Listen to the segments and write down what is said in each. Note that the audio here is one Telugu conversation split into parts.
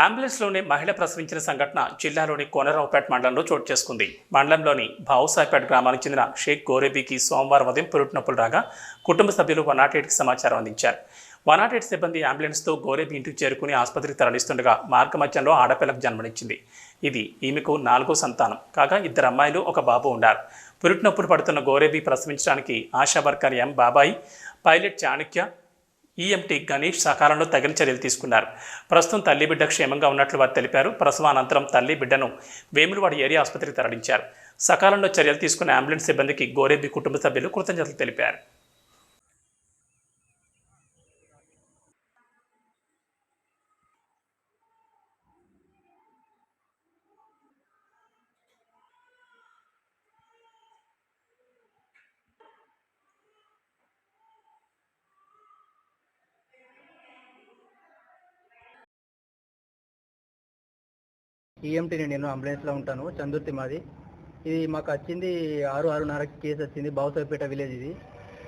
అంబులెన్స్లోనే మహిళ ప్రసవించిన సంఘటన జిల్లాలోని కోనరావుపేట మండలంలో చోటు చేసుకుంది. మండలంలోని భావుసాయిపేట గ్రామానికి చెందిన షేక్ గోరేబీకి సోమవారం ఉదయం పురుటినొప్పులు రాగా కుటుంబ సభ్యులు వన్ నాట్ ఎయిట్కి సమాచారం అందించారు. వన్ నాట్ ఎయిట్ సిబ్బంది అంబులెన్స్తో గోరేబీ ఇంటికి చేరుకుని ఆసుపత్రికి తరలిస్తుండగా మార్గ మధ్యంలో ఆడపిల్లకు జన్మనిచ్చింది. ఇది ఈమెకు నాలుగో సంతానం. కాగా ఇద్దరు అమ్మాయిలు ఒక బాబు ఉన్నారు. పురుటినొప్పులు పడుతున్న గోరేబీ ప్రసవించడానికి ఆశా వర్కర్ ఎం బాబాయి పైలట్ చాణక్య ఈఎంటీ గణేష్ సకాలంలో తగిన చర్యలు తీసుకున్నారు. ప్రస్తుతం తల్లి బిడ్డ క్షేమంగా ఉన్నట్లు వారు తెలిపారు. ప్రసవానంతరం తల్లి బిడ్డను వేములవాడ ఏరియా ఆసుపత్రికి తరలించారు. సకాలంలో చర్యలు తీసుకున్న అంబులెన్స్ సిబ్బందికి గోరేబి కుటుంబ సభ్యులు కృతజ్ఞతలు తెలిపారు. ఈఎంటీని నేను అంబులెన్స్లో ఉంటాను చందుర్తి మాది. ఇది మాకు వచ్చింది ఆరు ఆరున్నరకి కేసు వచ్చింది బావుసాయిపేట విలేజ్ ఇది.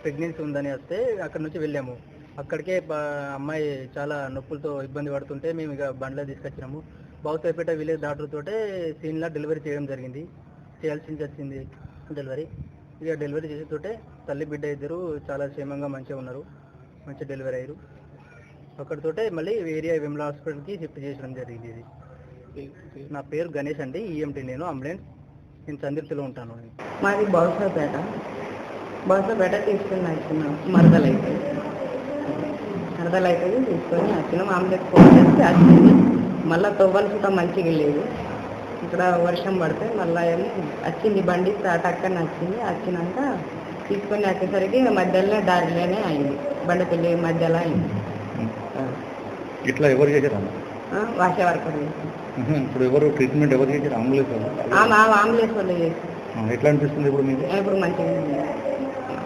ప్రెగ్నెన్సీ ఉందని వస్తే అక్కడ నుంచి వెళ్ళాము. అక్కడికే అమ్మాయి చాలా నొప్పులతో ఇబ్బంది పడుతుంటే మేము ఇక బండ్లో తీసుకొచ్చినాము. బావుసాయిపేట విలేజ్ డాక్టర్తోటే సీన్లా డెలివరీ చేయడం జరిగింది. చేయాల్సింది వచ్చింది డెలివరీ. ఇక డెలివరీ చేసేతోటే తల్లి బిడ్డ ఇద్దరు చాలా క్షేమంగా మంచిగా ఉన్నారు. మంచి డెలివరీ అయ్యారు. అక్కడితోటే మళ్ళీ ఏరియా విమలా హాస్పిటల్కి షిఫ్ట్ చేయడం జరిగింది ఇది. నా పేరు గణేష్ అండి ఈఎంటీ నేను అంబులెన్స్. నేను చంద్రతిలో ఉంటాను. మాది బౌసపేట బౌసపేట తీసుకుని వచ్చినాం మరదలైతే. మరదలైతే తీసుకొని వచ్చినాం ఆమ్లెట్ ఫోన్ చేస్తే వచ్చింది. మళ్ళీ తవ్వలు కూడా మంచిగా లేదు ఇక్కడ వర్షం పడితే మళ్ళీ ఏమో వచ్చింది బండి స్టార్ట్ అక్కడ వచ్చింది. వచ్చినాక తీసుకొని వచ్చేసరికి మధ్యలో దారిలోనే అయింది. బండిపల్లి మధ్యలో అయింది. ఇట్లా ఎవరు చేశారు? వాష వర్కర్ చేసి ఇప్పుడు ఎవరు ట్రీట్మెంట్ ఎవరు చేశారు అంబులెన్స్ వాళ్ళు? ఎట్లా అనిపిస్తుంది ఇప్పుడు మీకు ఇప్పుడు మంచిగా.